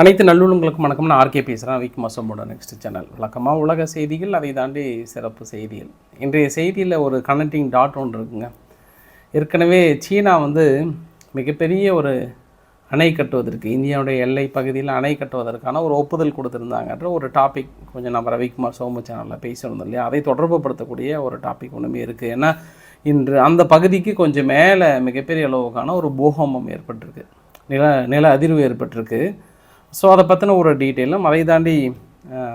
அனைத்து நல்லுள்ளங்களுக்கும் வணக்கம். நான் ஆர்கே பேசுகிறேன் விக் மசமோட நெக்ஸ்ட் சேனல் வழக்கமாக உலக செய்திகள் அதை தாண்டி சிறப்பு செய்திகள். இன்றைய செய்தியில் ஒரு கனெக்டிங் டாட் ஒன்று இருக்குங்க. ஏற்கனவே சீனா வந்து மிகப்பெரிய ஒரு அணை கட்டுவதற்கு இந்தியாவுடைய எல்லை பகுதியில் அணை கட்டுவதற்கான ஒரு ஒப்புதல் கொடுத்துருந்தாங்கன்ற ஒரு டாபிக் கொஞ்சம் நம்ம ரவிக்குமார் சோமு சேனலில் பேசியிருந்தோம் இல்லையா? அதை தொடர்புபடுத்தக்கூடிய ஒரு டாபிக் ஒன்றுமே இருக்குது ஏன்னா இன்று அந்த பகுதிக்கு கொஞ்சம் மேலே மிகப்பெரிய அளவுக்கான ஒரு பூகம்பம் ஏற்பட்டிருக்கு. நில நில அதிர்வு ஏற்பட்டிருக்கு. ஸோ அதை பற்றின ஒரு டீட்டெயிலும் அதை தாண்டி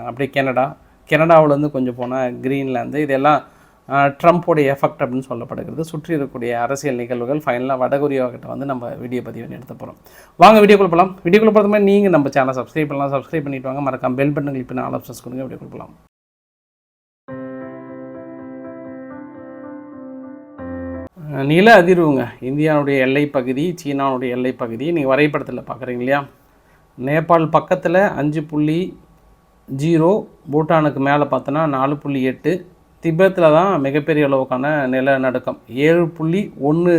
அப்படியே கெனடா கெனடாவிலேருந்து கொஞ்சம் போனால் க்ரீன்லேருந்து இதெல்லாம் ட்ரம்ப்போடைய எஃபெக்ட் அப்படின்னு சொல்லப்படுகிறது. சுற்றி இருக்கக்கூடிய அரசியல் நிகழ்வுகள் ஃபைனலாக வடகொரியாக்கிட்ட வந்து நம்ம வீடியோ பதிவு எடுத்து போகிறோம் வாங்க வீடியோக்குள்ள போகலாம் வீடியோக்குள்ள போகிறது மாதிரி நீங்கள் நம்ம சேனல் சப்ஸ்கிரைப் பண்ணலாம். சப்ஸ்கிரைப் பண்ணிட்டு வாங்க. மறக்காம பெல் பட்டன் கிளிக் பண்ணி ஆல் ஆப்ஷன்ஸ் கொடுங்க. வீடியோக்குள்ள போகலாம் நில அதிர்வுங்க. இந்தியாவுடைய எல்லை பகுதி சீனாவுடைய எல்லை பகுதி நீங்கள் வரைபடத்தில் பார்க்குறீங்க இல்லையா? நேபாள் பக்கத்தில் அஞ்சு புள்ளி ஜீரோ பூட்டானுக்கு மேலே பார்த்தோன்னா நாலு புள்ளி எட்டு. திபெத்தில் தான் மிகப்பெரிய அளவுக்கான நிலநடுக்கம். ஏழு புள்ளி ஒன்று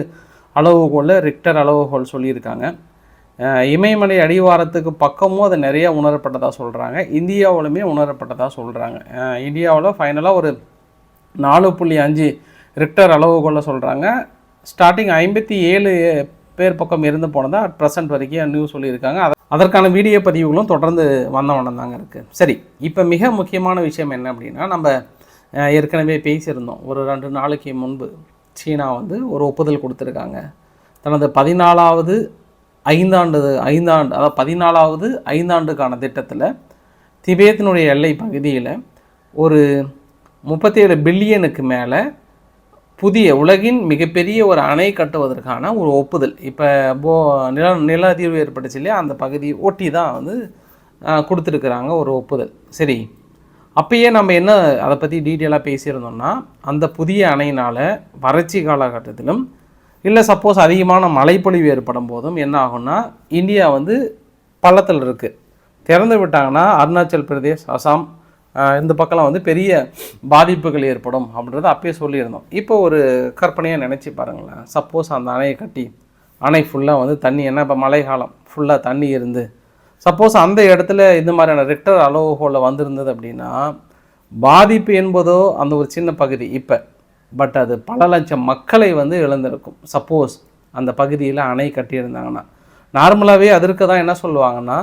அளவுகோலில் ரிக்டர் அளவுகோல் சொல்லியிருக்காங்க. இமயமலை அடிவாரத்துக்கு பக்கமும் அது நிறைய உணரப்பட்டதாக சொல்கிறாங்க இந்தியாவிலுமே உணரப்பட்டதாக சொல்கிறாங்க இந்தியாவில் ஃபைனலாக ஒரு நாலு புள்ளி அஞ்சு ரிக்டர் அளவுகோலில் சொல்கிறாங்க ஸ்டார்டிங் ஐம்பத்தி ஏழு பேர் பக்கம் இருந்து போனதாக அட் ப்ரெசன்ட் வரைக்கும் நியூஸ் சொல்லியிருக்காங்க. அதற்கான வீடியோ பதிவுகளும் தொடர்ந்து வந்த தாங்க இருக்குது சரி இப்போ மிக முக்கியமான விஷயம் என்ன அப்படின்னா நம்ம ஏற்கனவே பேசியிருந்தோம். ஒரு ரெண்டு நாளைக்கு முன்பு சீனா வந்து ஒரு ஒப்புதல் கொடுத்துருக்காங்க. தனது பதினாலாவது ஐந்தாண்டு ஐந்தாண்டு அதாவது பதினாலாவது ஐந்தாண்டுக்கான திட்டத்தில் திபேத்தினுடைய எல்லை பகுதியில் ஒரு முப்பத்தேழு பில்லியனுக்கு மேலே புதிய உலகின் மிகப்பெரிய ஒரு அணை கட்டுவதற்கான ஒரு ஒப்புதல். இப்போ போ நில நில அதிர்வு ஏற்பட்டுச்சு இல்லையா? அந்த பகுதியை ஒட்டி தான் வந்து கொடுத்துருக்குறாங்க ஒரு ஒப்புதல். சரி. அப்பயே நம்ம என்ன அதை பற்றி டீட்டெயிலாக பேசியிருந்தோம்னா அந்த புதிய அணையினால் வறட்சி காலகட்டத்திலும் இல்லை சப்போஸ் அதிகமான மழைப்பொழிவு ஏற்படும் போதும் என்ன ஆகும்னா இந்தியா வந்து பள்ளத்தில் இருக்குது திறந்து விட்டாங்கன்னா அருணாச்சல் பிரதேஷ் அசாம் இந்த பக்கம்லாம் வந்து பெரிய பாதிப்புகள் ஏற்படும் அப்படின்றத அப்பயே சொல்லியிருந்தோம். இப்போ ஒரு கற்பனையாக நினச்சி பாருங்களேன். சப்போஸ் அந்த அணையை கட்டி அணை ஃபுல்லாக வந்து தண்ணி என்ன இப்போ மழை காலம் ஃபுல்லாக தண்ணி இருந்து சப்போஸ் அந்த இடத்துல இந்த மாதிரியான ரெக்டர் அளவுகோலில் வந்திருந்தது அப்படின்னா பாதிப்பு என்பதோ அந்த ஒரு சின்ன பகுதி இப்போ பட் அது பல லட்சம் மக்களை வந்து இழந்திருக்கும். சப்போஸ் அந்த பகுதியில் அணை கட்டியிருந்தாங்கன்னா நார்மலாகவே அதற்கு தான் என்ன சொல்லுவாங்கன்னா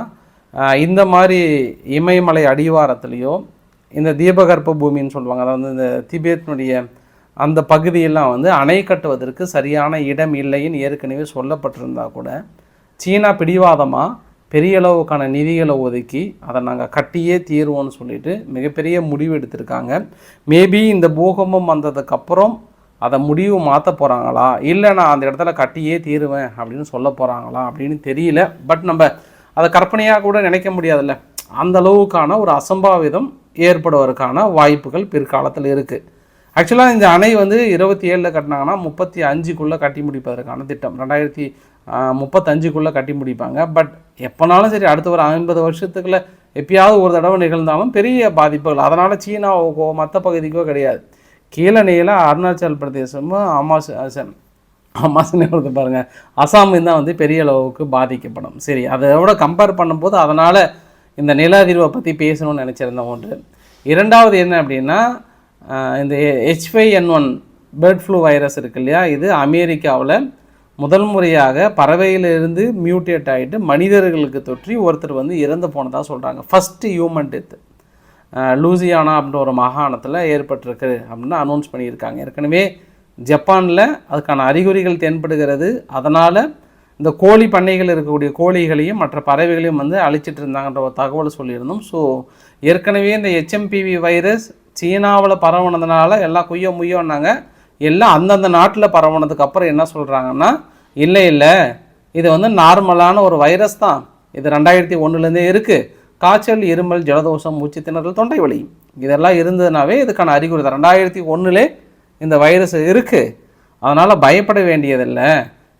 இந்த மாதிரி இமயமலை அடிவாரத்துலேயோ இந்த தீபகற்ப பூமின்னு சொல்லுவாங்க. அதாவது இந்த திபேத்தினுடைய அந்த பகுதியெல்லாம் வந்து அணை கட்டுவதற்கு சரியான இடம் இல்லைன்னு ஏற்கனவே சொல்லப்பட்டிருந்தா கூட சீனா பிடிவாதமாக பெரிய அளவுக்கான நிதிகளை ஒதுக்கி அதை நாங்கள் கட்டியே தீருவோம்னு சொல்லிட்டு மிகப்பெரிய முடிவு எடுத்திருக்காங்க. மேபி இந்த பூகம்பம் வந்ததுக்கப்புறம் அதை முடிவு மாற்ற போகிறாங்களா இல்லை நான் அந்த இடத்துல கட்டியே தீருவேன் அப்படின்னு சொல்ல போகிறாங்களா அப்படின்னு தெரியல. பட் நம்ம அதை கற்பனையாக கூட நினைக்க முடியாதுல்ல. அந்த அளவுக்கான ஒரு அசம்பாவிதம் ஏற்படுவதற்கான வாய்ப்புகள் பிற்காலத்தில் இருக்குது ஆக்சுவலாக இந்த அணை வந்து இருபத்தி ஏழில் கட்டினாங்கன்னா முப்பத்தி அஞ்சுக்குள்ளே கட்டி முடிப்பதற்கான திட்டம். ரெண்டாயிரத்தி முப்பத்தஞ்சுக்குள்ளே கட்டி முடிப்பாங்க. பட் எப்போனாலும் சரி அடுத்த ஒரு ஐம்பது வருஷத்துக்குள்ள எப்பயாவது ஒரு தடவை நிகழ்ந்தாலும் பெரிய பாதிப்புகள். அதனால் சீனாவுக்கோ மற்ற பகுதிக்கோ கிடையாது. கீழே நீல அருணாச்சல் பிரதேசமும் அமாசன் அசன் அமாசனே வருது பாருங்கள் அசாம் தான் வந்து பெரிய அளவுக்கு பாதிக்கப்படும். சரி அதோட கம்பேர் பண்ணும்போது அதனால் இந்த நில அதிர்வை பற்றி பேசணும்னு நினச்சிருந்த ஒன்று. இரண்டாவது என்ன அப்படின்னா இந்த H five N one bird flu virus இருக்கு இல்லையா? இது அமெரிக்காவில் முதல் முறையாக பறவையிலிருந்து மியூட்டேட் ஆகிட்டு மனிதர்களுக்கு தொற்றி ஒருத்தர் வந்து இறந்து போனதாக சொல்கிறாங்க ஃபஸ்ட்டு ஹியூமன் டெத்து லூசியானா அப்படின்ற ஒரு மாகாணத்தில் ஏற்பட்டிருக்கு அப்படின்னு அனௌன்ஸ் பண்ணியிருக்காங்க. ஏற்கனவே ஜப்பானில் அதுக்கான அறிகுறிகள் தென்படுகிறது. அதனால் இந்த கோழி பண்ணைகள் இருக்கக்கூடிய கோழிகளையும் மற்ற பறவைகளையும் வந்து அழிச்சிட்டு இருந்தாங்கன்ற ஒரு தகவல் சொல்லியிருந்தோம். ஸோ ஏற்கனவே இந்த ஹெச்எம்பிவி வைரஸ் சீனாவில் பரவுனதுனால எல்லாம் குய்யோ முய்யோன்னாங்க. எல்லாம் அந்தந்த நாட்டில் பரவுனதுக்கு அப்புறம் என்ன சொல்கிறாங்கன்னா இல்லை இல்லை இது வந்து நார்மலான ஒரு வைரஸ் தான். இது ரெண்டாயிரத்தி ஒன்றுலேருந்தே இருக்குது காய்ச்சல் இருமல் ஜலதோஷம் மூச்சு திணறல் தொண்டை வலி. இதெல்லாம் இருந்ததுனாவே இதுக்கான அறிகுறி தான். ரெண்டாயிரத்தி ஒன்றுலே இந்த வைரஸ் இருக்குது அதனால் பயப்பட வேண்டியதில்லை.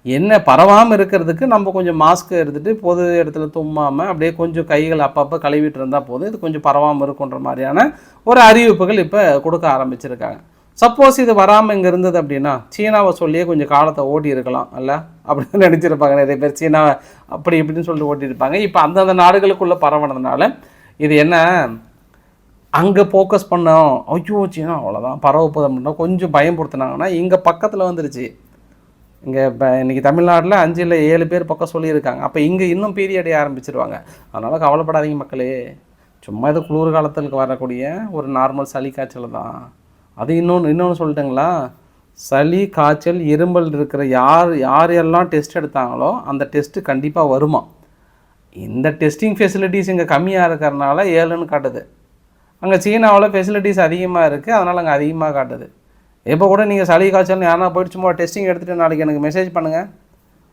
என்ன பரவாமல் இருக்கிறதுக்கு நம்ம கொஞ்சம் மாஸ்க் எடுத்துகிட்டு பொது இடத்துல தும்மாமல் அப்படியே கொஞ்சம் கைகள் அப்பப்போ கழுவிட்டு இருந்தால் போதும். இது கொஞ்சம் பரவாமல் இருக்குன்ற மாதிரியான ஒரு அறிவிப்புகள் இப்போ கொடுக்க ஆரம்பிச்சிருக்காங்க. சப்போஸ் இது வராமல் இங்கே இருந்தது அப்படின்னா சீனாவை சொல்லியே கொஞ்சம் காலத்தை ஓட்டி இருக்கலாம் அல்ல? அப்படின்னு நினச்சிருப்பாங்க. நிறைய பேர் சீனாவை அப்படி இப்படின்னு சொல்லிட்டு ஓட்டியிருப்பாங்க இப்போ அந்தந்த நாடுகளுக்குள்ளே பரவனதுனால இது என்ன? அங்கே ஃபோக்கஸ் பண்ணோம். ஐயோ சீனா அவ்வளோதான் பரவப்போதும் அப்படின்னா கொஞ்சம் பயம்படுத்துனாங்கன்னா இங்கே பக்கத்தில் வந்துருச்சு. இங்கே இப்போ இன்றைக்கி தமிழ்நாட்டில் அஞ்சு இல்லை ஏழு பேர் பக்கம் சொல்லியிருக்காங்க. அப்போ இங்கே இன்னும் பீரியடைய ஆரம்பிச்சிருவாங்க. அதனால் கவலைப்படாதீங்க மக்களே. சும்மா இது குளிர் காலத்துக்கு வரக்கூடிய ஒரு நார்மல் சளி காய்ச்சல் தான். அது இன்னொன்று இன்னொன்று சொல்லிட்டுங்களா? சளி காய்ச்சல் இருமல் இருக்கிற யார் யார் எல்லாம் டெஸ்ட் எடுத்தாங்களோ அந்த டெஸ்ட்டு கண்டிப்பாக வருமா? இந்த டெஸ்டிங் ஃபெசிலிட்டிஸ் இங்கே கம்மியாக இருக்கிறனால ஏழுன்னு காட்டுது. அங்கே சீனாவில் ஃபெசிலிட்டிஸ் அதிகமாக இருக்குது அதனால் அங்கே அதிகமாக காட்டுது. இப்போ கூட நீங்கள் சளி காய்ச்சல் யாரா போயிட்டு சும்மா டெஸ்டிங் எடுத்துகிட்டு நாளைக்கு எனக்கு மெசேஜ் பண்ணுங்கள்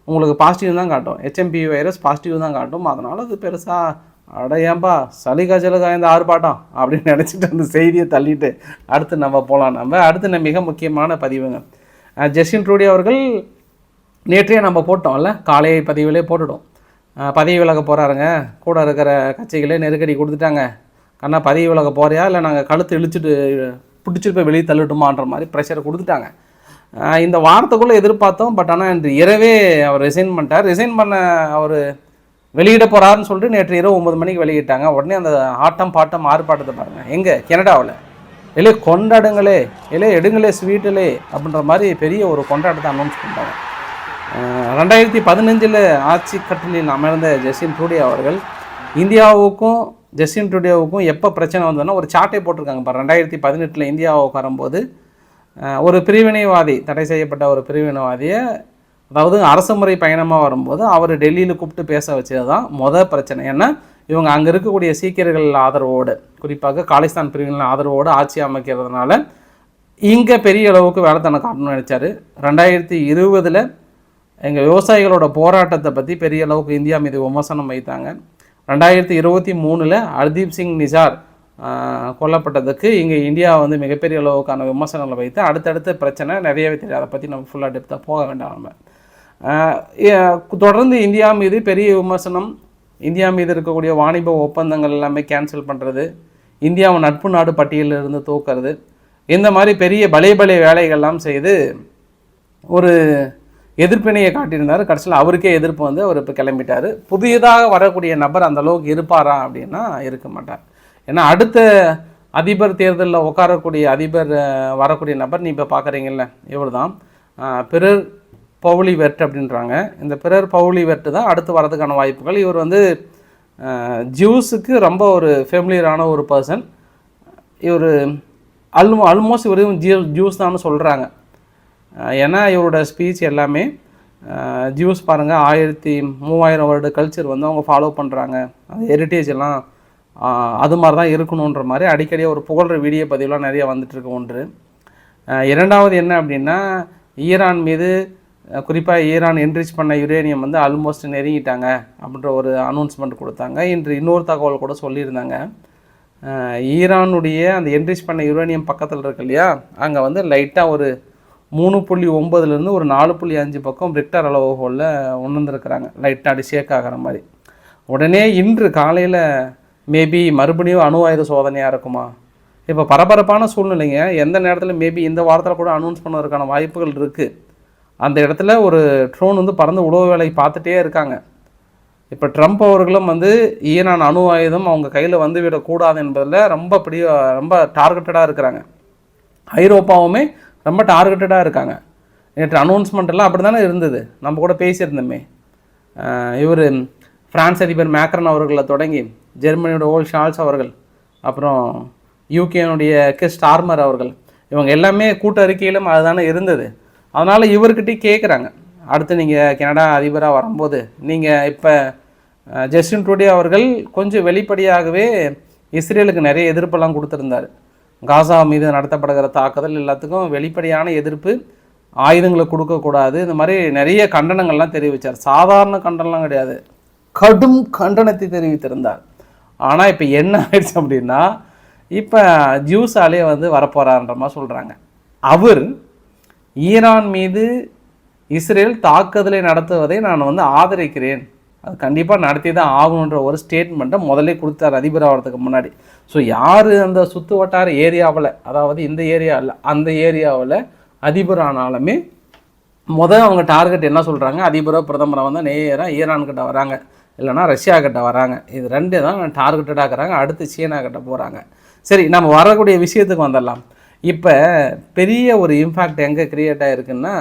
உங்களுக்கு பாசிட்டிவ் தான் காட்டும். ஹெச்எம்பி வைரஸ் பாசிட்டிவ் தான் காட்டும். அதனால் அது பெருசாக அடையாம்பா சளி காய்ச்சலுக்கு இந்த ஆர்ப்பாட்டம்? அப்படின்னு நினச்சிட்டு அந்த செய்தியை தள்ளிட்டு அடுத்து நம்ம போகலாம் நம்ம அடுத்து நம்ம மிக முக்கியமான பதிவுங்க. அஹ் ஜெஸ்டின் ட்ரூடி அவர்கள் நேற்றையே நம்ம போட்டோம்ல காலை பதிவிலே போட்டுட்டோம். பதவி விலக போகிறாருங்க கூட இருக்கிற கட்சிகளே நெருக்கடி கொடுத்துட்டாங்க. கண்ணா பதவி விலக போறியா? இல்லை நாங்கள் கழுத்து இழுச்சிட்டு பிடிச்சிருப்ப வெளியே தள்ளட்டுமான்ற மாதிரி ப்ரெஷர் கொடுத்துட்டாங்க. இந்த வாரத்துக்குள்ளே எதிர்பார்த்தோம் பட் ஆனால் இன்று இரவே அவர் ரிசைன் பண்ணிட்டார். ரிசைன் பண்ண அவர் வெளியிட போகிறாருன்னு சொல்லிட்டு நேற்று இரவு ஒம்பது மணிக்கு வெளியிட்டாங்க. உடனே அந்த ஆட்டம் பாட்டம் ஆர்ப்பாட்டத்தை பாருங்கள் எங்கே? கனடாவில். இல்லை கொண்டாடுங்களே. இல்லை எடுங்களே ஸ்வீட்டிலே அப்படின்ற மாதிரி பெரிய ஒரு கொண்டாட்டத்தை அனௌன்ஸ் பண்ணுறாங்க ரெண்டாயிரத்தி பதினஞ்சில் ஆட்சி கட்டணியில் அமர்ந்த ஜெசின் ட்ரூடே அவர்கள் இந்தியாவுக்கும் ஜஸ்டின் ட்ரூடேவுக்கும் எப்போ பிரச்சனை வந்ததுன்னா ஒரு சாட்டை போட்டிருக்காங்க இப்போ ரெண்டாயிரத்தி பதினெட்டில் இந்தியாவுக்கு வரும்போது ஒரு பிரிவினைவாதி தடை செய்யப்பட்ட ஒரு பிரிவினைவாதியை அதாவது அரசு முறை பயணமாக வரும்போது அவர் டெல்லியில் கூப்பிட்டு பேச வச்சது தான் மொதல் பிரச்சனை. ஏன்னா இவங்க அங்கே இருக்கக்கூடிய சீக்கியர்கள் ஆதரவோடு குறிப்பாக காலிஸ்தான் பிரிவினர் ஆதரவோடு ஆட்சி அமைக்கிறதுனால இங்கே பெரிய அளவுக்கு வேலைத்தனம் காட்டணும்னு நினச்சாரு. ரெண்டாயிரத்தி இருபதில் எங்கள் விவசாயிகளோட போராட்டத்தை பற்றி பெரிய அளவுக்கு இந்தியா மீது விமர்சனம் வைத்தாங்க. ரெண்டாயிரத்தி இருபத்தி மூணில் ஹர்தீப் சிங் நிஜார் கொல்லப்பட்டதுக்கு இங்கே இந்தியா வந்து மிகப்பெரிய அளவுக்கான விமர்சனங்களை வைத்து அடுத்தடுத்த பிரச்சனை நிறையவே தெரியும். அதை பற்றி நம்ம ஃபுல்லாக டெப்த்தாக போக வேண்டாம் நம்ம. தொடர்ந்து இந்தியா மீது பெரிய விமர்சனம் இந்தியா மீது இருக்கக்கூடிய வாணிப ஒப்பந்தங்கள் எல்லாமே கேன்சல் பண்ணுறது இந்தியாவை நட்பு நாடு பட்டியலில் இருந்து தூக்குறது இந்த மாதிரி பெரிய பலே பலே வேலைகள்லாம் செய்து ஒரு எதிர்ப்பினையை காட்டியிருந்தார். கடைசியில் அவருக்கே எதிர்ப்பு வந்து அவர் இப்போ கிளம்பிட்டார். புதியதாக வரக்கூடிய நபர் அந்த அளவுக்கு இருப்பாரா அப்படின்னா இருக்க மாட்டார். ஏன்னா அடுத்த அதிபர் தேர்தலில் உட்காரக்கூடிய அதிபர் வரக்கூடிய நபர் நீ இப்போ பார்க்குறீங்கல்ல இவர் தான் பிறர் பவுளி வெர்ட் அப்படின்றாங்க. இந்த பிறர் பவுளி வெர்ட் தான் அடுத்து வரதுக்கான வாய்ப்புகள். இவர் வந்து ஜூஸுக்கு ரொம்ப ஒரு ஃபெமிலியரான ஒரு பர்சன் இவர் அல்மோ ஆல்மோஸ்ட் இவரும் ஜியூ ஜூஸ் தான் சொல்கிறாங்க ஏன்னா இவரோட ஸ்பீச் எல்லாமே ஜூஸ் பாருங்கள் ஆயிரத்தி மூவாயிரம் வருட கல்ச்சர் வந்து அவங்க ஃபாலோ பண்ணுறாங்க அந்த ஹெரிட்டேஜ் எல்லாம் அது மாதிரி தான் இருக்கணுன்ற மாதிரி அடிக்கடி ஒரு புகழ்கிற வீடியோ பதிவுலாம் நிறைய வந்துட்டுருக்கு ஒன்று. இரண்டாவது என்ன அப்படின்னா ஈரான் மீது குறிப்பாக ஈரான் என்ரிச் பண்ண யுரேனியம் வந்து ஆல்மோஸ்ட் நெருங்கிட்டாங்க அப்படின்ற ஒரு அனௌன்ஸ்மெண்ட் கொடுத்தாங்க. இன்று இன்னொரு தகவல் கூட சொல்லியிருந்தாங்க. ஈரானுடைய அந்த என்ரிச் பண்ண யுரேனியம் பக்கத்தில் இருக்கு இல்லையா? அங்கே வந்து லைட்டாக ஒரு மூணு புள்ளி ஒம்பதுலேருந்து ஒரு நாலு புள்ளி அஞ்சு பக்கம் ரிக்டர் அளவுகோலில் உணர்ந்துருக்கிறாங்க. லைட்டாக அப்படி ஷேக் ஆகிற மாதிரி. உடனே இன்று காலையில் மேபி மறுபடியும் அணு ஆயுத சோதனையாக இருக்குமா? இப்போ பரபரப்பான சூழ்நிலைங்க. எந்த நேரத்தில் மேபி இந்த வாரத்தில் கூட அனௌன்ஸ் பண்ணுறதுக்கான வாய்ப்புகள் இருக்குது அந்த இடத்துல ஒரு ட்ரோன் வந்து பறந்து உழவு வேலை பார்த்துட்டே இருக்காங்க. இப்போ ட்ரம்ப் அவர்களும் வந்து ஈரான் அணு ஆயுதம் அவங்க கையில் வந்து விடக்கூடாது என்பதில் ரொம்ப பிடி ரொம்ப டார்கெட்டடாக இருக்கிறாங்க. ஐரோப்பாவுமே ரொம்ப டார்கெட்டடாக இருக்காங்க. நேற்று அனௌன்ஸ்மெண்ட் எல்லாம் அப்படி தானே இருந்தது. நம்ம கூட பேசியிருந்தோமே. இவர் ஃப்ரான்ஸ் அதிபர் மேக்ரன் அவர்களை தொடங்கி ஜெர்மனியோட ஓல் ஷால்ஸ் அவர்கள் அப்புறம் யூகேனுடைய கிஸ் ஸ்டார்மர் அவர்கள் இவங்க எல்லாமே கூட்ட அறிக்கையிலும் அதுதானே இருந்தது. அதனால் இவர்கிட்டயே கேட்குறாங்க அடுத்து நீங்கள் கனடா அதிபராக வரும்போது நீங்கள் இப்போ ஜஸ்டின் ட்ரூடே அவர்கள் கொஞ்சம் வெளிப்படையாகவே இஸ்ரேலுக்கு நிறைய எதிர்ப்பெல்லாம் கொடுத்துருந்தாரு. காசா மீது நடத்தப்படுகிற தாக்குதல் எல்லாத்துக்கும் வெளிப்படையான எதிர்ப்பு ஆயுதங்களை கொடுக்கக்கூடாது. இந்த மாதிரி நிறைய கண்டனங்கள்லாம் தெரிவித்தார் சாதாரண கண்டனம்லாம் கிடையாது. கடும் கண்டனத்தை தெரிவித்திருந்தார். ஆனால் இப்போ என்ன ஆயிடுச்சு அப்படின்னா இப்போ ஜூஸாலே வந்து வரப்போகிறான்ற மாதிரி சொல்கிறாங்க அவர் ஈரான் மீது இஸ்ரேல் தாக்குதலை நடத்துவதை நான் வந்து ஆதரிக்கிறேன். அது கண்டிப்பாக நடத்தி தான் ஆகணுன்ற ஒரு ஸ்டேட்மெண்ட்டை முதல்ல கொடுத்தார் அதிபர் ஆகிறதுக்கு முன்னாடி. ஸோ யார் அந்த சுற்று வட்டார ஏரியாவில் அதாவது இந்த ஏரியாவில் அந்த ஏரியாவில் அதிபர் ஆனாலுமே முதல் அவங்க டார்கெட் என்ன சொல்கிறாங்க அதிபரோ பிரதமரை வந்து நேராக ஈரான் கிட்ட வராங்க. இல்லைன்னா ரஷ்யா கிட்ட வராங்க. இது ரெண்டு தான் டார்கெட்டடாக இருக்கிறாங்க அடுத்து சீனா கிட்ட போகிறாங்க சரி நம்ம வரக்கூடிய விஷயத்துக்கு வந்துடலாம். இப்போ பெரிய ஒரு இம்பேக்ட் எங்கே க்ரியேட் ஆகிருக்குன்னா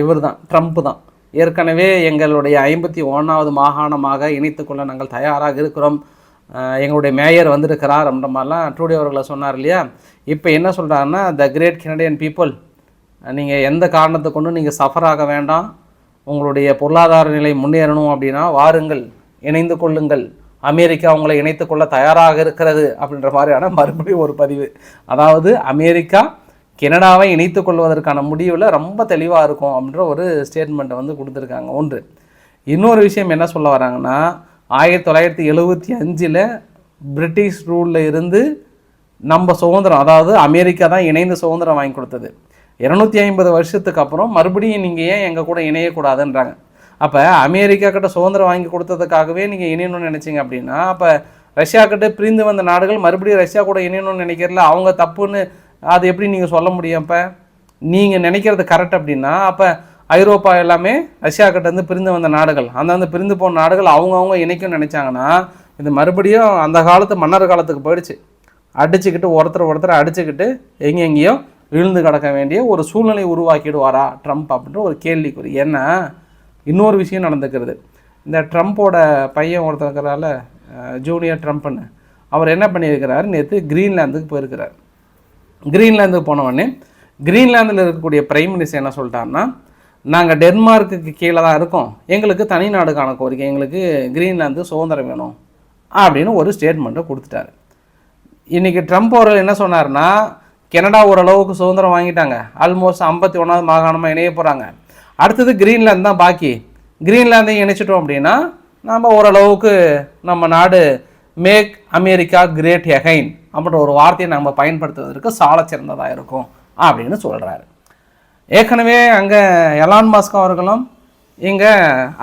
இவர் தான் ட்ரம்ப் தான். ஏற்கனவே எங்களுடைய ஐம்பத்தி ஒன்றாவது மாகாணமாக இணைத்துக்கொள்ள நாங்கள் தயாராக இருக்கிறோம். எங்களுடைய மேயர் வந்திருக்கிறார் அப்படின்ற மாதிரிலாம் ட்ரூடி அவர்களை சொன்னார் இல்லையா? இப்போ என்ன சொல்கிறாருன்னா த கிரேட் கெனடியன் பீப்புள் நீங்கள் எந்த காரணத்தை கொண்டு நீங்கள் சஃபர் ஆக வேண்டாம். உங்களுடைய பொருளாதார நிலை முன்னேறணும் அப்படின்னா வாருங்கள் இணைந்து கொள்ளுங்கள். அமெரிக்கா உங்களை இணைத்துக்கொள்ள தயாராக இருக்கிறது அப்படின்ற மாதிரியான மறுபடியும் ஒரு பதிவு. அதாவது அமெரிக்கா கனடாவை இணைத்து கொள்வதற்கான முடிவில் ரொம்ப தெளிவாக இருக்கும் அப்படின்ற ஒரு ஸ்டேட்மெண்ட்டை வந்து கொடுத்துருக்காங்க. ஒன்று. இன்னொரு விஷயம் என்ன சொல்ல வராங்கன்னா ஆயிரத்தி தொள்ளாயிரத்தி எழுபத்தி அஞ்சில் பிரிட்டிஷ் ரூலில் இருந்து நம்ம சுதந்திரம் அதாவது அமெரிக்கா தான் இணைந்து சுதந்திரம் வாங்கி கொடுத்தது. இரநூத்தி ஐம்பது வருஷத்துக்கு அப்புறம் மறுபடியும் நீங்கள் ஏன் எங்கள் கூட இணையக்கூடாதுன்றாங்க. அப்போ அமெரிக்கா கிட்ட சுதந்திரம் வாங்கி கொடுத்ததுக்காகவே நீங்கள் இணையணும்னு நினச்சிங்க அப்படின்னா அப்போ ரஷ்யா கிட்ட பிரிந்து வந்த நாடுகள் மறுபடியும் ரஷ்யா கூட இணையணும்னு நினைக்கிறல அவங்க தப்புன்னு அது எப்படி நீங்கள் சொல்ல முடியும் அப்போ? நீங்கள் நினைக்கிறது கரெக்ட் அப்படின்னா அப்போ ஐரோப்பா எல்லாமே ரஷ்யா கிட்டேருந்து பிரிந்து வந்த நாடுகள் அந்தந்த பிரிந்து போன நாடுகள் அவங்கவுங்க இணைக்கும்னு நினைச்சாங்கன்னா இது மறுபடியும் அந்த காலத்து மன்னர் காலத்துக்கு போயிடுச்சு. அடிச்சுக்கிட்டு ஒருத்தர் ஒருத்தர் அடிச்சுக்கிட்டு எங்கெங்கேயோ விழுந்து கிடக்க வேண்டிய ஒரு சூழ்நிலை உருவாக்கிடுவாரா ட்ரம்ப் அப்படின்ற ஒரு கேள்விக்குறி. ஏன்னா இன்னொரு விஷயம் நடந்துக்கிறது. இந்த ட்ரம்ப்போட பையன் ஒருத்தர் இருக்கிறால ஜூனியர் ட்ரம்ப்னு அவர் என்ன பண்ணியிருக்கிறாரு? நேற்று கிரீன்லாந்துக்கு போயிருக்கிறார். கிரீன்லாந்துக்கு போன கிரீன்லாந்தில் இருக்கக்கூடிய பிரைம் மினிஸ்டர் என்ன சொல்லிட்டாருன்னா நாங்கள் டென்மார்க்குக்கு கீழே தான் இருக்கோம். எங்களுக்கு தனி நாடுக்கான கோரிக்கை எங்களுக்கு கிரீன்லாந்து சுதந்திரம் வேணும் அப்படின்னு ஒரு ஸ்டேட்மெண்ட்டை கொடுத்துட்டாரு. இன்றைக்கி ட்ரம்ப் அவர்கள் என்ன சொன்னார்னா கனடா ஓரளவுக்கு சுதந்திரம் வாங்கிட்டாங்க. ஆல்மோஸ்ட் ஐம்பத்தி ஒன்றாவது மாகாணமாக இணைய போகிறாங்க அடுத்தது கிரீன்லாந்து தான் பாக்கி. கிரீன்லாந்தையும் இணைச்சிட்டோம் அப்படின்னா நம்ம ஓரளவுக்கு நம்ம நாடு மேக் அமெரிக்கா கிரேட் எகைன் அப்படின்ற ஒரு வார்த்தையை நம்ம பயன்படுத்துவதற்கு சால சிறந்ததாக இருக்கும் அப்படின்னு சொல்கிறாரு ஏற்கனவே அங்கே எலான் மாஸ்க் அவர்களும் இங்கே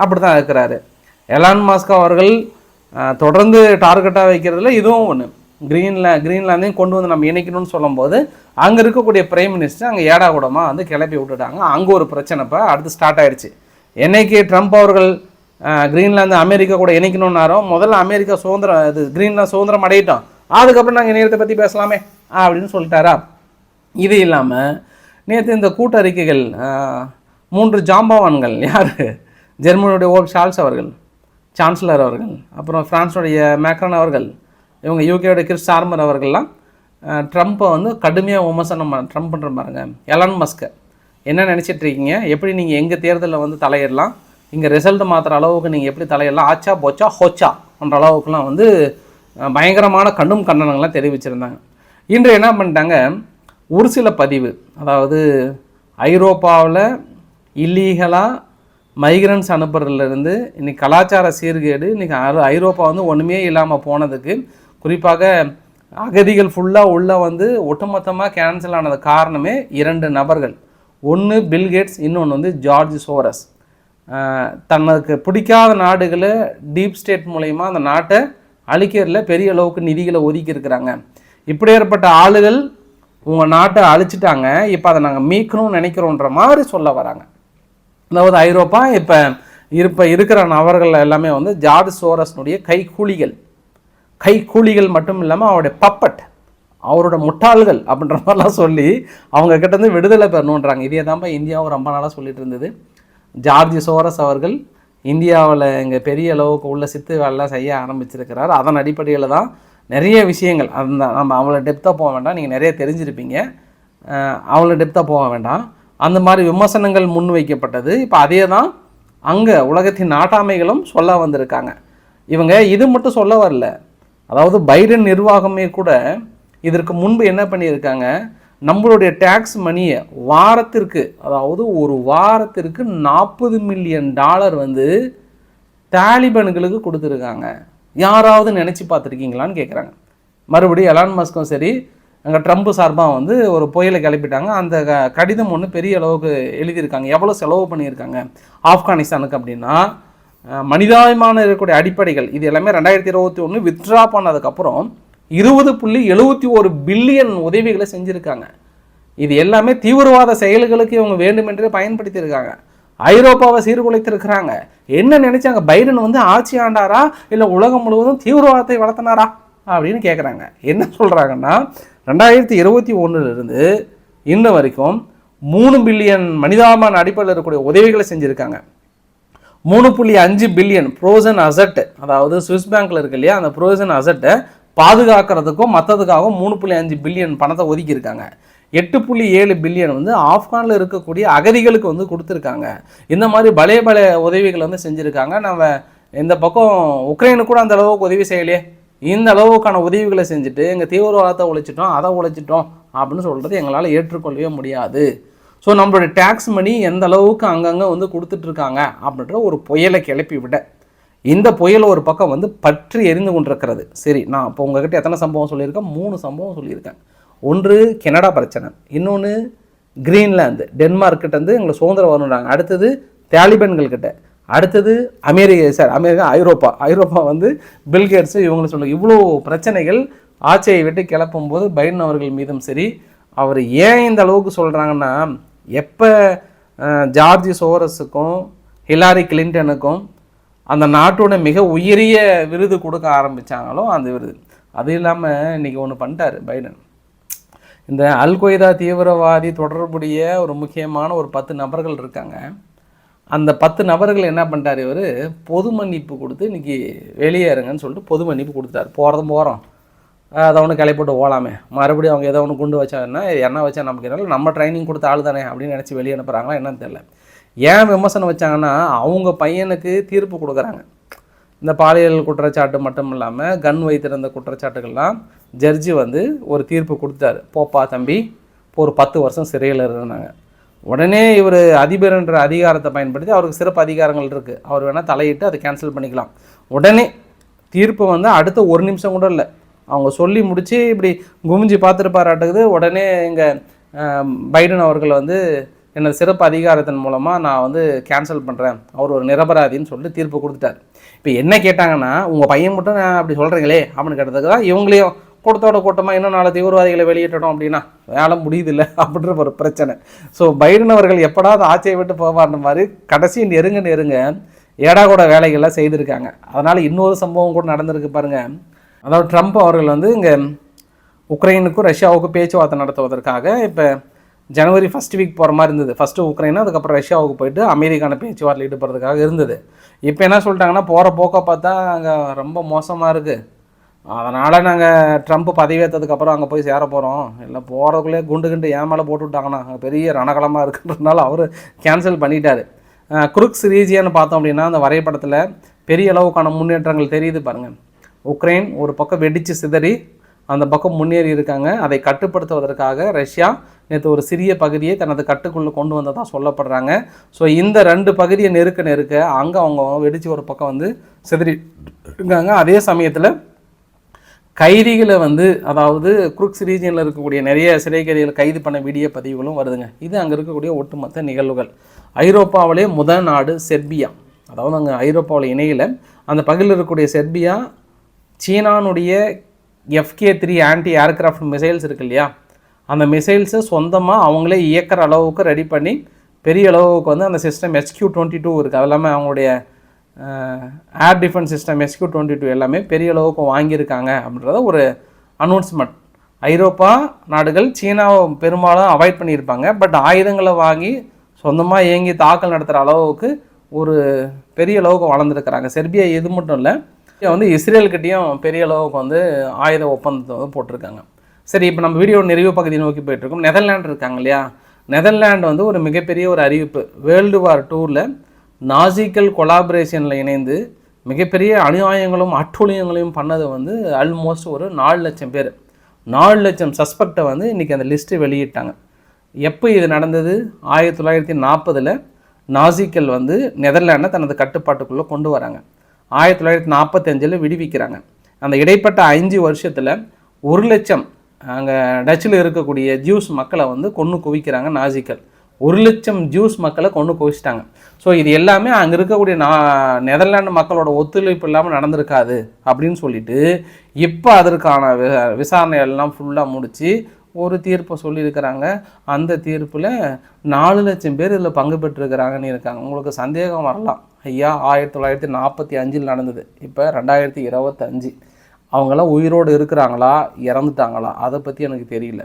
அப்படி தான் இருக்கிறாரு. எலான் மாஸ்க் அவர்கள் தொடர்ந்து டார்கெட்டாக வைக்கிறதுல இதுவும் ஒன்று கிரீன்ல கிரீன்லாந்தையும் கொண்டு வந்து நம்ம இணைக்கணும்னு சொல்லும்போது அங்கே இருக்கக்கூடிய பிரைம் மினிஸ்டர் அங்கே ஏடா கூடமாக வந்து கிளப்பி விட்டுட்டாங்க. அங்கே ஒரு பிரச்சனை இப்போ அடுத்து ஸ்டார்ட் ஆயிடுச்சு. என்னைக்கு ட்ரம்ப் அவர்கள் கிரீன்லாந்து அமெரிக்கா கூட இணைக்கணும்னாரோ முதல்ல அமெரிக்கா சுதந்திரம் இது கிரீன்லாந்து சுதந்திரம் அடையிட்டோம். அதுக்கப்புறம் நாங்கள் இணையத்தை பற்றி பேசலாமே அப்படின்னு சொல்லிட்டாரா? இது இல்லாமல் நேற்று இந்த கூட்டறிக்கைகள் மூன்று ஜாம்பவான்கள் யார்? ஜெர்மனியுடைய ஓப் ஷால்ஸ் அவர்கள் சான்சலர் அவர்கள் அப்புறம் ஃப்ரான்ஸுடைய மேக்ரான் அவர்கள் இவங்க யூகேயோட கிறிஸ் சார்மர் அவர்கள்லாம் ட்ரம்ப்பை வந்து கடுமையாக விமர்சனம் பண்ண- ட்ரம்ப் பண்ணுற பாருங்க எலன் மஸ்கை என்ன நினச்சிட்டு இருக்கீங்க? எப்படி நீங்கள் எங்கள் தேர்தலில் வந்து தலையிடலாம்? இங்கே ரிசல்ட் மாற்றுற அளவுக்கு நீங்கள் எப்படி தலையெல்லாம் ஆச்சா போச்சா ஹோச்சா என்ற அளவுக்குலாம் வந்து பயங்கரமான கண்ணும் கண்டனங்கள்லாம் தெரிவிச்சிருந்தாங்க. இன்று என்ன பண்ணிட்டாங்க? ஒரு சில பதிவு அதாவது ஐரோப்பாவில் இல்லீகலாக மைக்ரன்ஸ் அனுப்புறதுலேருந்து இன்றைக்கி கலாச்சார சீர்கேடு இன்றைக்கி ஐரோப்பா வந்து ஒன்றுமே இல்லாமல் போனதுக்கு குறிப்பாக அகதிகள் ஃபுல்லாக உள்ளே வந்து ஒட்டுமொத்தமாக கேன்சல் ஆனது காரணமே இரண்டு நபர்கள். ஒன்று பில்கேட்ஸ் இன்னொன்று வந்து ஜார்ஜ் சோரஸ். தனக்கு பிடிக்காத நாடுகளை டீப் ஸ்டேட் மூலயமா அந்த நாட்டை அழிக்கிறதுல பெரிய அளவுக்கு நிதிகளை ஒதுக்கி இருக்கிறாங்க. இப்படி ஏற்பட்ட ஆளுகள் உங்கள் நாட்டை அழிச்சிட்டாங்க. இப்போ அதை நாங்கள் மீட்கணும்னு நினைக்கிறோன்ற மாதிரி சொல்ல வராங்க. அதாவது ஐரோப்பா இப்போ இருப்ப இருக்கிற நபர்கள் எல்லாமே வந்து ஜார்ஜ் சோரஸ்னுடைய கைக்கூலிகள். கைக்கூலிகள் மட்டும் இல்லாமல் அவருடைய பப்பட் அவரோட முட்டாள்கள் அப்படின்ற மாதிரிலாம் சொல்லி அவங்க கிட்டேருந்து விடுதலை பெறணுன்றாங்க. இதே தான்ப்பா இந்தியாவும் ரொம்ப நாளாக சொல்லிட்டு இருந்தது. ஜார்ஜ் சோரஸ் அவர்கள் இந்தியாவில் இங்கே பெரிய அளவுக்கு உள்ள சித்து வேலைலாம் செய்ய ஆரம்பிச்சிருக்கிறார். அதன் அடிப்படையில் தான் நிறைய விஷயங்கள் அந்த நம்ம அவங்கள டெப்த்தாக போக வேண்டாம் நீங்கள் நிறைய தெரிஞ்சிருப்பீங்க. அவங்கள டெப்த்தாக போக வேண்டாம். அந்த மாதிரி விமர்சனங்கள் முன் வைக்கப்பட்டது. இப்போ அதே தான் அங்கே உலகத்தின் நாட்டாமைகளும் சொல்ல வந்திருக்காங்க. இவங்க இது மட்டும் சொல்ல வரல. அதாவது பைடன் நிர்வாகமே கூட இதற்கு முன்பு என்ன பண்ணியிருக்காங்க? நம்மளுடைய டேக்ஸ் மணியை வாரத்திற்கு அதாவது ஒரு வாரத்திற்கு நாற்பது மில்லியன் டாலர் வந்து தாலிபன்களுக்கு கொடுத்துருக்காங்க. யாராவது நினச்சி பார்த்துருக்கீங்களான்னு கேட்குறாங்க மறுபடியும் எலான் மஸ்கும் சரி அங்கே ட்ரம்ப் சார்பாக வந்து ஒரு புயலை கிளப்பிட்டாங்க. அந்த க- கடிதம் ஒன்று பெரிய அளவுக்கு எழுதியிருக்காங்க. எவ்வளோ செலவு பண்ணியிருக்காங்க? ஆப்கானிஸ்தானுக்கு அப்படின்னா மனிதாபிமானம் இருக்கக்கூடிய அடிப்படைகள் இது எல்லாமே ரெண்டாயிரத்தி இருபத்தி ஒன்று வித்ட்ரா பண்ணதுக்கப்புறம் இருபது புள்ளி எழுபத்தி ஒரு பில்லியன் உதவிகளை செஞ்சுருக்காங்க. இது எல்லாமே தீவிரவாத செயல்களுக்கு இவங்க வேண்டுமென்றே பயன்படுத்தியிருக்காங்க. ஐரோப்பாவை சீர்குலைத்திருக்கிறாங்க. என்ன நினைச்சாங்க? பைடன் வந்து ஆட்சி ஆண்டாரா? இல்லை உலகம் முழுவதும் தீவிரவாதத்தை வளர்த்தினாரா? அப்படின்னு கேட்குறாங்க என்ன சொல்கிறாங்கன்னா ரெண்டாயிரத்தி இருபத்தி ஒன்றுலேருந்து இன்ன வரைக்கும் மூணு பில்லியன் மனிதாபிமான அடிப்படையில் இருக்கக்கூடிய உதவிகளை செஞ்சுருக்காங்க. மூணு புள்ளி அஞ்சு பில்லியன் ப்ரோசன் அசட்டு அதாவது சுவிஸ் பேங்க்ல இருக்கு இல்லையா? அந்த ப்ரோசன் அசட்டை பாதுகாக்கிறதுக்கும் மற்றதுக்காகவும் மூணு புள்ளி அஞ்சு பில்லியன் பணத்தை ஒதுக்கியிருக்காங்க. எட்டு புள்ளி ஏழு பில்லியன் வந்து ஆப்கானில் இருக்கக்கூடிய அகதிகளுக்கு வந்து கொடுத்துருக்காங்க. இந்த மாதிரி பலே பல உதவிகள் வந்து செஞ்சுருக்காங்க. நம்ம இந்த பக்கம் உக்ரைனுக்கு கூட அந்த அளவுக்கு உதவி செய்யலையே. இந்த அளவுக்கான உதவிகளை செஞ்சுட்டு எங்கள் தீவிரவாதத்தை உழைச்சிட்டோம் அதை உழைச்சிட்டோம் அப்படின்னு சொல்கிறது எங்களால் ஏற்றுக்கொள்ளவே முடியாது. ஸோ நம்மளுடைய டேக்ஸ் மணி எந்த அளவுக்கு அங்கங்கே வந்து கொடுத்துட்ருக்காங்க அப்படின்ற ஒரு புயலை கிளப்பி விட இந்த புயல் ஒரு பக்கம் வந்து பற்றி எரிந்து கொண்டிருக்கிறது. சரி நான் இப்போ உங்ககிட்ட எத்தனை சம்பவம் சொல்லியிருக்கேன்? மூணு சம்பவம் சொல்லியிருக்கேன். ஒன்று கனடா பிரச்சனை. இன்னொன்று கிரீன்லாந்து. டென்மார்க்கிட்டேருந்து எங்களை சுதந்திரம் வரணுன்றாங்க அடுத்தது தாலிபன்கள் கிட்ட. அடுத்தது அமெரிக்கா சார் அமெரிக்கா ஐரோப்பா. ஐரோப்பா வந்து பில்கேட்ஸு இவங்களை சொல்ல இவ்வளோ பிரச்சனைகள் ஆட்சியை விட்டு கிளப்பும் போது பைடன் அவர்கள் மீதும் சரி அவர் ஏன் இந்த அளவுக்கு சொல்கிறாங்கன்னா எப்போ ஜார்ஜ் சோரஸுக்கும் ஹிலாரி கிளின்டனுக்கும் அந்த நாட்டோட மிக உயரிய விருது கொடுக்க ஆரம்பித்தாங்களோ அந்த விருது. அது இல்லாமல் இன்றைக்கி ஒன்று பண்ணிட்டார் பைடன். இந்த அல் கொய்தா தீவிரவாதி தொடர்புடைய ஒரு முக்கியமான ஒரு பத்து நபர்கள் இருக்காங்க. அந்த பத்து நபர்கள் என்ன பண்ணிட்டார் இவர்? பொது மன்னிப்பு கொடுத்து இன்றைக்கி வெளியேறுங்கன்னு சொல்லிட்டு பொது மன்னிப்பு கொடுத்துட்டார். போகிறதும் போகிறோம் அதை ஒன்று கிளை போட்டு ஓலாமே. மறுபடியும் அவங்க ஏதோ ஒன்று குண்டு வச்சாங்கன்னா என்ன வச்சா நமக்கு? என்ன நம்ம ட்ரைனிங் கொடுத்த ஆள் தானே அப்படின்னு நினச்சி வெளியே அனுப்புகிறாங்களா என்னன்னு தெரியல. ஏன் விமர்சனம் வச்சாங்கன்னா அவங்க பையனுக்கு தீர்ப்பு கொடுக்குறாங்க. இந்த பாலியல் குற்றச்சாட்டு மட்டும் இல்லாமல் கன் வைத்திருந்த குற்றச்சாட்டுகள்லாம் ஜட்ஜி வந்து ஒரு தீர்ப்பு கொடுத்தாரு போப்பா தம்பி இப்போ ஒரு பத்து வருஷம் சிறையில் இருந்தாங்க. உடனே இவர் அதிபர்ன்ற அதிகாரத்தை பயன்படுத்தி அவருக்கு சிறப்பு அதிகாரங்கள் இருக்குது அவர் வேணால் தலையிட்டு அதை கேன்சல் பண்ணிக்கலாம். உடனே தீர்ப்பு வந்து அடுத்த ஒரு நிமிஷம் கூட இல்லை. அவங்க சொல்லி முடித்து இப்படி குமிஞ்சு பார்த்துருப்பாராட்டுக்குது உடனே இங்கே பைடன் அவர்கள் வந்து எனது சிறப்பு அதிகாரத்தின் மூலமாக நான் வந்து கேன்சல் பண்ணுறேன் அவர் ஒரு நிரபராதின்னு சொல்லிட்டு தீர்ப்பு கொடுத்துட்டார். இப்போ என்ன கேட்டாங்கன்னா உங்கள் பையன் மட்டும் நான் அப்படி சொல்கிறீங்களே அப்படின்னு கேட்டதுக்கு தான் இவங்களையும் கூட்டத்தோட கூட்டமாக இன்னும் நாலு தீவிரவாதிகளை வெளியிட்டோம் அப்படின்னா வேலை முடியுதில்ல அப்படின்ற ஒரு பிரச்சனை. ஸோ பைடன் அவர்கள் எப்படாவது ஆட்சியை விட்டு போவார்ன்ற மாதிரி கடைசி நெருங்க நெருங்க ஏடா கூட வேலைகள்லாம் செய்திருக்காங்க. அதனால் இன்னொரு சம்பவம் கூட நடந்திருக்கு பாருங்கள் அதாவது ட்ரம்ப் அவர்கள் வந்து இங்கே உக்ரைனுக்கும் ரஷ்யாவுக்கும் பேச்சுவார்த்தை நடத்துவதற்காக இப்போ ஜனவரி ஃபஸ்ட் வீக் போகிற மாதிரி இருந்தது. ஃபஸ்ட்டு உக்ரைன் அதுக்கப்புறம் ரஷ்யாவுக்கு போயிட்டு அமெரிக்கான பேச்சுவார்த்தை ஈடுபடுறதுக்காக இருந்தது. இப்போ என்ன சொல்லிட்டாங்கன்னா போகிற போக்க பார்த்தா அங்கே ரொம்ப மோசமாக இருக்குது அதனால் நாங்கள் ட்ரம்ப் பதவியேற்றதுக்கப்புறம் அங்கே போய் சேர போகிறோம் இல்லை போகிறதுக்குள்ளே குண்டு குண்டு ஏன் மேலே போட்டு விட்டாங்கன்னா அங்கே பெரிய ரணகலமாக இருக்குன்றதுனால அவர் கேன்சல் பண்ணிட்டார். குருக்ஸ் ரீஜியன் பார்த்தோம் அப்படின்னா அந்த வரைபடத்தில் பெரிய அளவுக்கான முன்னேற்றங்கள் தெரியுது பாருங்கள் உக்ரைன் ஒரு பக்கம் வெடித்து சிதறி அந்த பக்கம் முன்னேறி இருக்காங்க. அதை கட்டுப்படுத்துவதற்காக ரஷ்யா நேற்று ஒரு சிறிய பகுதியை தனது கட்டுக்குள்ளே கொண்டு வந்ததாக சொல்லப்படுறாங்க. ஸோ இந்த ரெண்டு பகுதியை நெருக்க நெருக்க அங்கே அவங்க வெடித்து ஒரு பக்கம் வந்து சிதறி இருக்காங்க. அதே சமயத்தில் கைதிகளை வந்து அதாவது குருக்ஸ் ரீஜியனில் இருக்கக்கூடிய நிறைய சிறை கைதிகளை கைது பண்ண வீடியோ பதிவுகளும் வருதுங்க. இது அங்கே இருக்கக்கூடிய ஒட்டுமொத்த நிகழ்வுகள். ஐரோப்பாவிலே முதல் நாடு செர்பியா. அதாவது அங்கே ஐரோப்பாவில் இணையில். அந்த பகுதியில் இருக்கக்கூடிய Serbia சீனானுடைய FK three anti aircraft missiles இருக்கு இல்லையா அந்த மிசைல்ஸை சொந்தமாக அவங்களே இயக்கிற அளவுக்கு ரெடி பண்ணி பெரிய அளவுக்கு வந்து அந்த சிஸ்டம் எஸ்கியூ டுவெண்ட்டி டூ இருக்குது அது எல்லாமே அவங்களுடைய air defence system SQ twenty two எல்லாமே பெரிய அளவுக்கு வாங்கியிருக்காங்க அப்படின்றத ஒரு அனௌன்ஸ்மெண்ட் ஐரோப்பா நாடுகள் சீனாவை பெரும்பாலும் அவாய்ட் பண்ணியிருப்பாங்க. பட் ஆயுதங்களை வாங்கி சொந்தமாக இயங்கி தாக்கல் நடத்துகிற அளவுக்கு ஒரு பெரிய அளவுக்கு வளர்ந்துருக்கிறாங்க. செர்பியா இது மட்டும் இல்லை வந்து இஸ்ரேல்கிட்டையும் பெரிய அளவுக்கு வந்து ஆயுத ஒப்பந்தத்தை வந்து போட்டிருக்காங்க. சரி இப்போ நம்ம வீடியோ நிறைவு பகுதி நோக்கி போயிட்டுருக்கோம். நெதர்லாண்ட் இருக்காங்க இல்லையா? நெதர்லாண்ட் வந்து ஒரு மிகப்பெரிய ஒரு அறிவிப்பு. வேர்ல்டு வார் டூரில் நாசிக்கல் கொலாபரேஷனில் இணைந்து மிகப்பெரிய அநியாயங்களும் அட்டுழியங்களையும் பண்ணது வந்து ஆல்மோஸ்ட் ஒரு நாலு லட்சம் பேர். நாலு லட்சம் சஸ்பெக்டை வந்து இன்றைக்கி அந்த லிஸ்ட்டு வெளியிட்டாங்க. எப்போ இது நடந்தது? ஆயிரத்தி தொள்ளாயிரத்தி நாற்பதில் நாசிக்கல் வந்து நெதர்லாண்டை தனது கட்டுப்பாட்டுக்குள்ளே கொண்டு வராங்க. ஆயிரத்தி தொள்ளாயிரத்தி நாற்பத்தஞ்சில் விடுவிக்கிறாங்க. அந்த இடைப்பட்ட அஞ்சு வருஷத்தில் ஒரு லட்சம் அங்கே டச்சில் இருக்கக்கூடிய ஜூஸ் மக்களை வந்து கொன்று குவிக்கிறாங்க நாசிக்கல் ஒரு லட்சம் ஜூஸ் மக்களை கொண்டு குவிச்சிட்டாங்க. ஸோ இது எல்லாமே அங்கே இருக்கக்கூடிய நா நெதர்லாண்டு மக்களோட ஒத்துழைப்பு இல்லாமல் நடந்திருக்காது அப்படின்னு சொல்லிட்டு இப்போ அதற்கான வி- விசாரணை எல்லாம் ஃபுல்லாக முடித்து ஒரு தீர்ப்பை சொல்லியிருக்கிறாங்க. அந்த தீர்ப்பில் நாலு லட்சம் பேர் இதில் பங்கு பெற்றிருக்கிறாங்கன்னு இருக்காங்க. உங்களுக்கு சந்தேகம் வரலாம். ஐயா ஆயிரத்தி தொள்ளாயிரத்தி நாற்பத்தி அஞ்சில் நடந்தது. இப்போ ரெண்டாயிரத்தி இருபத்தஞ்சு அவங்களாம் உயிரோடு இருக்கிறாங்களா? இறந்துட்டாங்களா? அதை பற்றி எனக்கு தெரியல.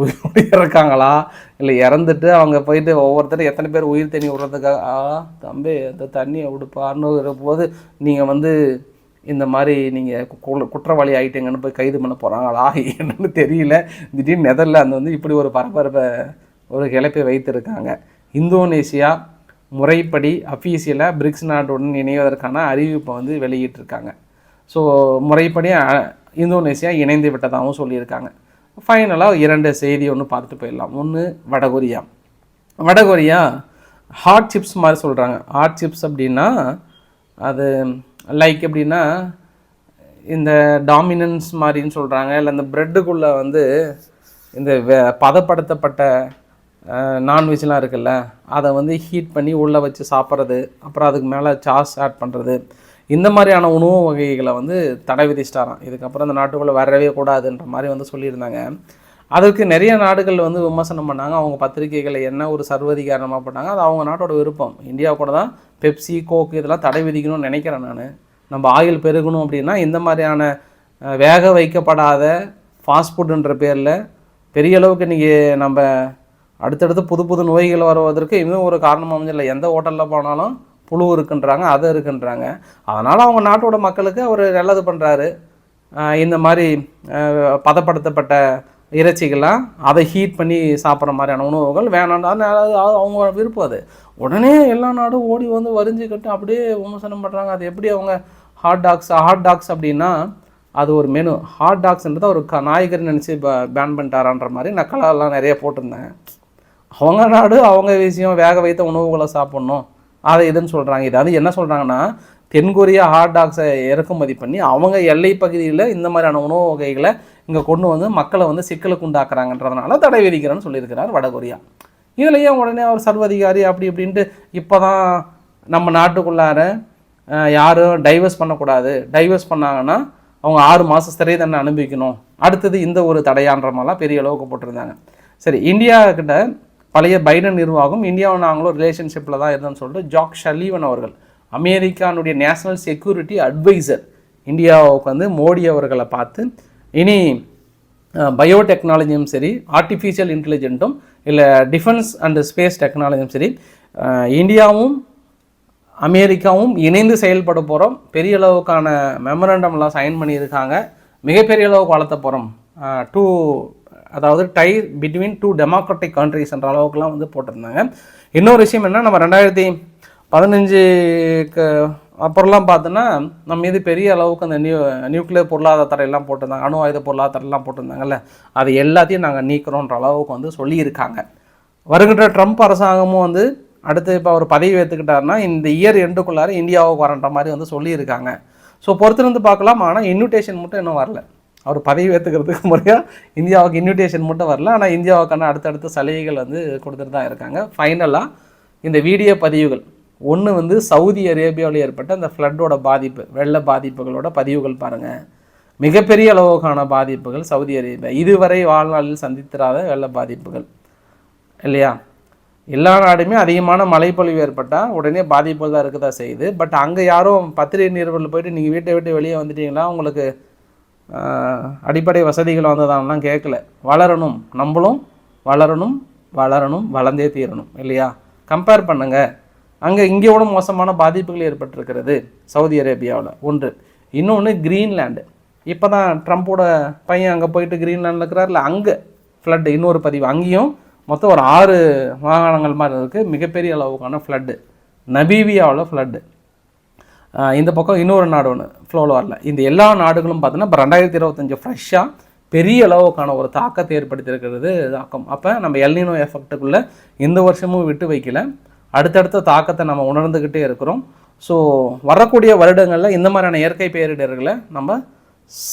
உயிரோடு இறக்காங்களா? இல்லை இறந்துட்டு அவங்க போயிட்டு ஒவ்வொருத்தரும் எத்தனை பேர் உயிர் தண்ணி விடுறதுக்காக ஆ தம்பி அந்த தண்ணியை விடுப்பான்னு போது நீங்கள் வந்து இந்த மாதிரி நீங்கள் குற்றவாளி ஆகிட்டீங்கன்னு போய் கைது பண்ண போகிறாங்களா என்னன்னு தெரியல. திடீர்னு நெதர்லாந்து வந்து இப்படி ஒரு பரபரப்பை ஒரு கிளப்பை வைத்திருக்காங்க. இந்தோனேஷியா முறைப்படி அஃபீஷியலாக பிரிக்ஸ் நாட்டுடன் இணைவதற்கான அறிவிப்பை வந்து வெளியிட்டிருக்காங்க. ஸோ முறைப்படி அ- இந்தோனேசியா இணைந்து விட்டதாகவும் சொல்லியிருக்காங்க. ஃபைனலாக இரண்டு செய்தி ஒன்று பார்த்துட்டு போயிடலாம். ஒன்று வடகொரியா. வடகொரியா ஹாட் சிப்ஸ் மாதிரி சொல்கிறாங்க ஹாட் சிப்ஸ் அப்படின்னா அது லைக் எப்படின்னா இந்த டாமினன்ஸ் மாதிரின்னு சொல்கிறாங்க இல்லை இந்த ப்ரெட்டுக்குள்ளே வந்து இந்த பதப்படுத்தப்பட்ட நான்வெஜ்லாம் இருக்குல்ல அதை வந்து ஹீட் பண்ணி உள்ளே வச்சு சாப்பிட்றது அப்புறம் அதுக்கு மேலே சாஸ் ஆட் பண்ணுறது இந்த மாதிரியான உணவு வகைகளை வந்து தடை விதிச்சிட்டாராம். இதுக்கப்புறம் இந்த நாட்டுக்குள்ளே வரவே கூடாதுன்ற மாதிரி வந்து சொல்லியிருந்தாங்க. அதுக்கு நிறைய நாடுகள் வந்து விமர்சனம் பண்ணாங்க. அவங்க பத்திரிகைகளை என்ன ஒரு சர்வதிகாரமாக பண்ணாங்க அது அவங்க நாட்டோட விருப்பம். இந்தியா கூட தான் பெப்சி கோக் இதெல்லாம் தடை விதிக்கணும்னு நினைக்கிறேன் நான். நம்ம ஆயில் பெருகணும் அப்படின்னா இந்த மாதிரியான வேக வைக்கப்படாத ஃபாஸ்ட் ஃபுட்டுன்ற பேரில் பெரிய அளவுக்கு இன்றைக்கி நம்ம அடுத்தடுத்து புது புது நோய்கள் வருவதற்கு இன்னும் ஒரு காரணம் அமைஞ்சில்ல எந்த ஹோட்டலில் போனாலும் புழு இருக்குன்றாங்க அது இருக்குன்றாங்க. அதனால் அவங்க நாட்டோட மக்களுக்கு அவர் நல்லது பண்ணுறாரு இந்த மாதிரி பதப்படுத்தப்பட்ட இறைச்சிகள்லாம் அதை ஹீட் பண்ணி சாப்பிட்ற மாதிரியான உணவுகள் வேணாம். அவங்க விருப்பம் அது. உடனே எல்லா நாடும் ஓடி வந்து வரிஞ்சுக்கிட்டு அப்படியே விமர்சனம் பண்ணுறாங்க அது எப்படி அவங்க ஹாட் டாக்ஸ் ஹாட் டாக்ஸ் அப்படின்னா அது ஒரு மெனு ஹாட் டாக்ஸ்ன்றது ஒரு க நாய்கறி நினச்சி பேன் பண்ணிட்டாரான்ற மாதிரி நக்கலாலாம் நிறைய போட்டிருந்தாங்க. அவங்க நாடு அவங்க விஷயம் வேக வைத்த உணவுகளை சாப்பிட்ணும். அதை இதுன்னு சொல்கிறாங்க இது அது என்ன சொல்கிறாங்கன்னா தென்கொரியா ஹாட் டாக்ஸை இறக்குமதி பண்ணி அவங்க எல்லை பகுதியில் இந்த மாதிரியான உணவு வகைகளை இங்கே கொண்டு வந்து மக்களை வந்து சிக்கலுக்கு உண்டாக்குறாங்கன்றதுனால தடை விதிக்கிறேன்னு சொல்லியிருக்கிறார் வடகொரியா இதுலேயே உடனே அவர் சர்வதிகாரி அப்படி இப்படின்ட்டு இப்போ தான் நம்ம நாட்டுக்குள்ளார யாரும் டைவர்ஸ் பண்ணக்கூடாது. டைவர்ஸ் பண்ணாங்கன்னா அவங்க ஆறு மாதம் சிறை தண்டனை அனுபவிக்கணும். அடுத்தது இந்த ஒரு தடையான்ற மாதிரிலாம் பெரிய அளவுக்கு போட்டிருந்தாங்க. சரி இந்தியா கிட்ட பழைய பைடன் நிர்வாகம் இந்தியாவும் நாங்களும் ரிலேஷன்ஷிப்பில் தான் இருந்தோம்னு சொல்லிட்டு ஜாக் ஷலீவன் அவர்கள் அமெரிக்கானுடைய நேஷனல் செக்யூரிட்டி அட்வைசர் இந்தியாவுக்கு வந்து மோடி அவர்களை பார்த்து இனி பயோடெக்னாலஜியும் சரி ஆர்டிஃபிஷியல் இன்டெலிஜென்ட்டும் இல்லை டிஃபென்ஸ் அண்ட் ஸ்பேஸ் டெக்னாலஜியும் சரி இந்தியாவும் அமெரிக்காவும் இணைந்து செயல்பட போகிறோம் பெரிய அளவுக்கான மெமரண்டம்லாம் சைன் பண்ணியிருக்காங்க. மிகப்பெரிய அளவுக்கு வளர்த்த போகிறோம் டூ அதாவது டை பிட்வீன் டூ டெமோக்ராட்டிக் கண்ட்ரிஸ்ன்ற அளவுக்குலாம் வந்து போட்டிருந்தாங்க. இன்னொரு விஷயம் என்ன நம்ம ரெண்டாயிரத்தி பதினஞ்சுக்கு அப்புறம்லாம் பார்த்தோன்னா நம்ம மீது பெரிய அளவுக்கு அந்த நியூ நியூக்ளியர் பொருளாதார தடையெல்லாம் போட்டிருந்தாங்க. அணு ஆயுத பொருளாதார தடையெல்லாம் போட்டிருந்தாங்கல்ல. அது எல்லாத்தையும் நாங்கள் நீக்கிறோன்ற அளவுக்கு வந்து சொல்லியிருக்காங்க. வருகின்ற ட்ரம்ப் அரசாங்கமும் வந்து அடுத்து இப்போ அவர் பதவி ஏற்றுக்கிட்டாருன்னா இந்த இயர் எண்டுக்குள்ளார இந்தியாவுக்கு வரன்ற மாதிரி வந்து சொல்லியிருக்காங்க. ஸோ பொறுத்திருந்து பார்க்கலாம். ஆனால் இன்விடேஷன் மட்டும் இன்னும் வரல. அவர் பதவி ஏற்றுக்கிறதுக்கு முறையாக இந்தியாவுக்கு இன்விடேஷன் மட்டும் வரல. ஆனால் இந்தியாவுக்கான அடுத்தடுத்த சலுகைகள் வந்து கொடுத்துட்டு தான் இருக்காங்க. ஃபைனலாக இந்த வீடியோ பதிவுகள். ஒன்று வந்து சவுதி அரேபியாவில் ஏற்பட்ட அந்த ஃப்ளட்டோட பாதிப்பு வெள்ள பாதிப்புகளோட பதிவுகள் பாருங்கள் மிகப்பெரிய அளவுக்கான பாதிப்புகள் சவுதி அரேபியா. இதுவரை வாழ்நாளில் சந்தித்திராத வெள்ள பாதிப்புகள். இல்லையா? எல்லா நாடுமே அதிகமான மழைப்பொழிவு ஏற்பட்டால் உடனே பாதிப்புகள் தான் இருக்க தான் செய்யுது. பட் அங்கே யாரும் பத்திரிகை நிறுவனத்தில் போயிட்டு நீங்கள் வீட்டை விட்டு வெளியே வந்துட்டீங்கன்னா உங்களுக்கு அடிப்படை வசதிகள் வந்ததான்லாம் கேட்கல. வளரணும். நம்மளும் வளரணும் வளரணும் வளர்ந்தே தீரணும் இல்லையா? கம்பேர் பண்ணுங்கள் அங்கே இங்கே விட மோசமான பாதிப்புகள் ஏற்பட்டிருக்கிறது சவுதி அரேபியாவில். ஒன்று. இன்னொன்று க்ரீன்லேண்டு. இப்போ தான் ட்ரம்ப்போட பையன் அங்கே போயிட்டு கிரீன்லேண்டில் இருக்கிறார்ல அங்கே ஃப்ளட்டு இன்னொரு பதிவு. அங்கேயும் மொத்தம் ஒரு ஆறு மாகாணங்கள் மாதிரி இருக்குது மிகப்பெரிய அளவுக்கான ஃப்ளட்டு நபீவியாவில் ஃப்ளட்டு இந்த பக்கம் இன்னொரு நாடு ஒன்று ஃப்ளோவில் வரல இந்த எல்லா நாடுகளும் பார்த்தோன்னா இப்போ ரெண்டாயிரத்தி இருபத்தஞ்சு ஃப்ரெஷ்ஷாக பெரிய அளவுக்கான ஒரு தாக்கத்தை ஏற்படுத்தியிருக்கிறது தாக்கம். அப்போ நம்ம எல்னினோ எஃபெக்ட்டுக்குள்ளே இந்த வருஷமும் விட்டு வைக்கல. அடுத்தடுத்த தாக்கத்தை நம்ம உணர்ந்துக்கிட்டே இருக்கிறோம். ஸோ வரக்கூடிய வருடங்களில் இந்த மாதிரியான இயற்கை பேரிடர்களை நம்ம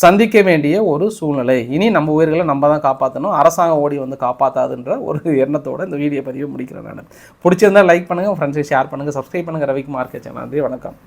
சந்திக்க வேண்டிய ஒரு சூழ்நிலை. இனி நம்ம உயிர்களை நம்ம தான் காப்பாற்றணும் அரசாங்கம் ஓடி வந்து காப்பாற்றாதுன்ற ஒரு எண்ணத்தோட இந்த வீடியோ பதிவை முடிக்கிறேன் நான். பிடிச்சிருந்தா லைக் பண்ணுங்கள் ஃப்ரெண்ட்ஸை ஷேர் பண்ணுங்கள் சப்ஸ்கிரைப் பண்ணுங்கள் ரவிக்குமார் கேச்சன் நன்றி வணக்கம்.